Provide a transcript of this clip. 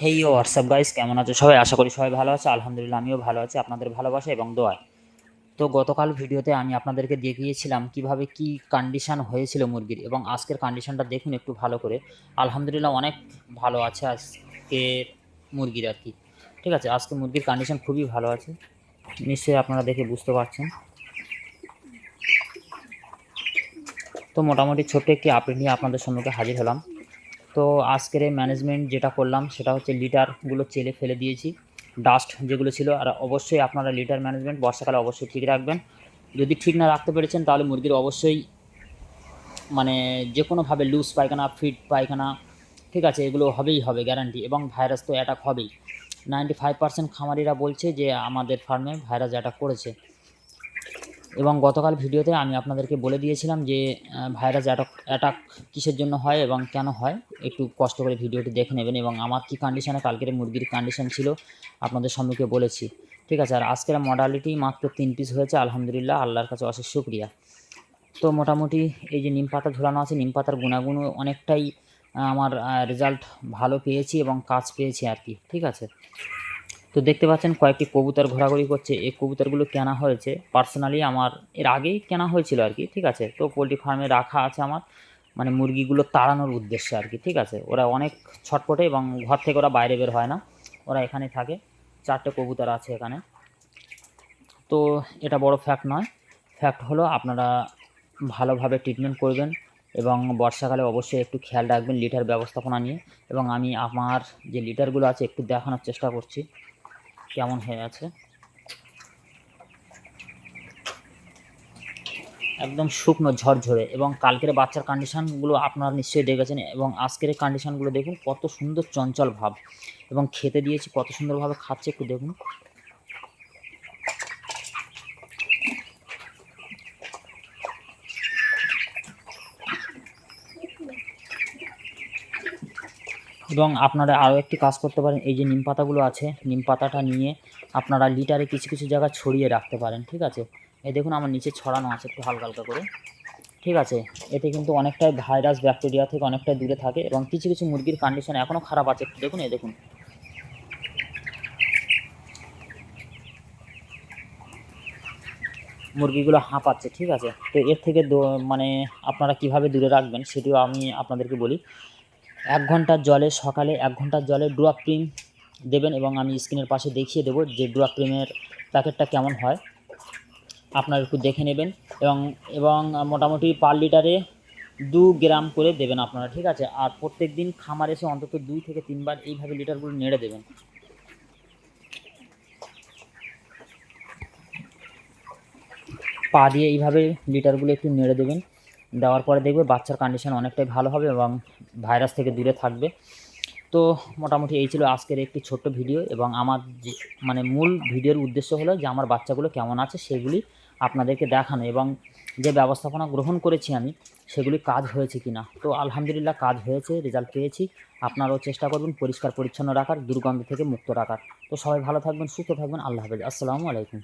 হেই WhatsApp guys কেমন আছো সবাই? আশা করি সবাই ভালো আছে। আলহামদুলিল্লাহ, আমিও ভালো আছি। আপনাদের ভালোবাসা এবং দোয়ায়। তো গতকাল ভিডিওতে আমি আপনাদেরকে দেখিয়েছিলাম কীভাবে কি কন্ডিশন হয়েছিল মুরগির এবং আজকের কন্ডিশনটা দেখুন একটু ভালো করে। আলহামদুলিল্লাহ, অনেক ভালো আছে আজকের মুরগির আর কি। ঠিক আছে, আজকে মুরগির কন্ডিশন খুবই ভালো আছে। নিশ্চয়ই আপনারা দেখে বুঝতে পারছেন। তো মোটামুটি ছোট্ট একটি আপডেট নিয়ে আপনাদের সম্মুখে হাজির হলাম। তো আজকের ম্যানেজমেন্ট যেটা করলাম, সেটা হচ্ছে লিটারগুলো চেলে ফেলে দিয়েছি। ডাস্ট যেগুলো ছিল, আর অবশ্যই আপনারা লিটার ম্যানেজমেন্ট বর্ষাকালে অবশ্যই ঠিক রাখবেন। যদি ঠিক না রাখতে পেরেছেন, তাহলে মুরগির অবশ্যই মানে যে কোনোভাবে লুজ পায়খানা ফিট পায়খানা, ঠিক আছে, এগুলো হবেই হবে গ্যারান্টি এবং ভাইরাস তো অ্যাটাক হবেই। নাইনটি ফাইভ পার্সেন্ট খামারিরা বলছে যে, আমাদের ফার্মে ভাইরাস অ্যাটাক করেছে। এবং গতকাল ভিডিওতে আমি আপনাদেরকে বলে দিয়েছিলাম যে ভাইরাস অ্যাটাক অ্যাটাক কিসের জন্য হয় এবং কেন হয়? একটু কষ্ট করে ভিডিওটি দেখে নেবেন এবং আমার কী কন্ডিশনে কালকের মুরগির কন্ডিশন ছিল, আপনাদের সম্মুখে বলেছি। ঠিক আছে, আর আজকের মডালিটি মাত্র তিন পিস হয়েছে, আলহামদুলিল্লাহ, আল্লাহর কাছে অশেষ শুক্রিয়া। তো মোটামুটি এই যে নিম পাতা ঝোলানো আছে, নিম পাতার গুণাগুণ অনেকটাই আমার রেজাল্ট ভালো পেয়েছি এবং কাজ পেয়েছি আর কি, ঠিক আছে? তো দেখতে পাচ্ছেন কয়েকটি কবুতর ঘোরাঘুরি করছে। এই কবুতরগুলো কেনা হয়েছে। পার্সোনালি আমার, এর আগেই কেনা হয়েছিল আর কি, ঠিক আছে? তো পোলট্রি ফার্মে রাখা আছে আমার। মানে মুরগিগুলো তাড়ানোর উদ্দেশ্যে আর কি, ঠিক আছে? ওরা অনেক ছটপটে এবং ঘর থেকে ওরা বাইরে বের হয় না। ওরা এখানে থাকে। চারটে কবুতর আছে এখানে। তো এটা বড় ফ্যাক্ট নয়। ফ্যাক্ট হলো আপনারা ভালোভাবে ট্রিটমেন্ট করবেন এবং বর্ষাকালে অবশ্যই একটু খেয়াল রাখবেন লিটার ব্যবস্থাপনা নিয়ে। এবং আমি আমার যে লিটারগুলো আছে একটু দেখানোর চেষ্টা করছি। কেমন হয়ে আছে? একদম শুকনো, ঝরঝরে এবং কালকের বাচ্চার কন্ডিশনগুলো আপনারা নিশ্চয়ই দেখেছেন এবং আজকের কন্ডিশনগুলো দেখুন, কত সুন্দর চঞ্চল ভাব এবং খেতে দিয়েছি, কত সুন্দরভাবে খাচ্ছে, একটু দেখুন। এবং আপনারা আরও একটি কাজ করতে পারেন। এই যে নিম পাতাগুলো আছে, নিম পাতাটা নিয়ে আপনারা লিটারে কিছু কিছু জায়গা ছড়িয়ে রাখতে পারেন, ঠিক আছে? এই দেখুন আমার নিচে ছড়ানো আছে একটু হালকা হালকা করে, ঠিক আছে? এতে কিন্তু অনেকটাই ভাইরাস, ব্যাকটেরিয়া থেকে অনেকটাই দূরে থাকে এবং কিছু কিছু মুরগির কন্ডিশন এখনও খারাপ আছে। একটু দেখুন, এই দেখুন। মুরগিগুলো হাঁপাচ্ছে, ঠিক আছে? তো এর থেকে মানে আপনারা কীভাবে দূরে রাখবেন সেটিও আমি আপনাদেরকে বলি। এক ঘণ্টার জলে সকালে এক ঘণ্টার জলে ড্রপ ক্রিম দেবেন এবং আমি স্ক্রিনের পাশে দেখিয়ে দেবো যে ড্রপ ক্রিমের প্যাকেটটা কেমন হয়। আপনারা একটু দেখে নেবেন এবং এবং মোটামুটি পার লিটারে দু গ্রাম করে দেবেন আপনারা, ঠিক আছে? আর প্রত্যেক দিন খামার এসে অন্তত দুই থেকে তিনবার এইভাবে লিটারগুলো নেড়ে দেবেন। পা দিয়ে এইভাবে লিটারগুলো একটু নেড়ে দেবেন। দেওয়ার পরে দেখবে বাচ্চার কন্ডিশন অনেকটাই ভালো হবে এবং ভাইরাস থেকে দূরে থাকবে। তো মোটামুটি এই ছিল আজকের একটি ছোট্ট ভিডিও এবং আমার যে মানে মূল ভিডিওর উদ্দেশ্য হলো যে আমার বাচ্চাগুলো কেমন আছে সেগুলি আপনাদেরকে দেখানো এবং যে ব্যবস্থাপনা গ্রহণ করেছি আমি, সেগুলি কাজ হয়েছে কি না তো আলহামদুলিল্লাহ কাজ হয়েছে রেজাল্ট পেয়েছি। আপনারাও চেষ্টা করবেন পরিষ্কার পরিচ্ছন্ন রাখার, দুর্গন্ধ থেকে মুক্ত রাখার। তো সবাই ভালো থাকবেন, সুস্থ থাকবেন, আল্লাহ হাফেজ। আসসালামু আলাইকুম।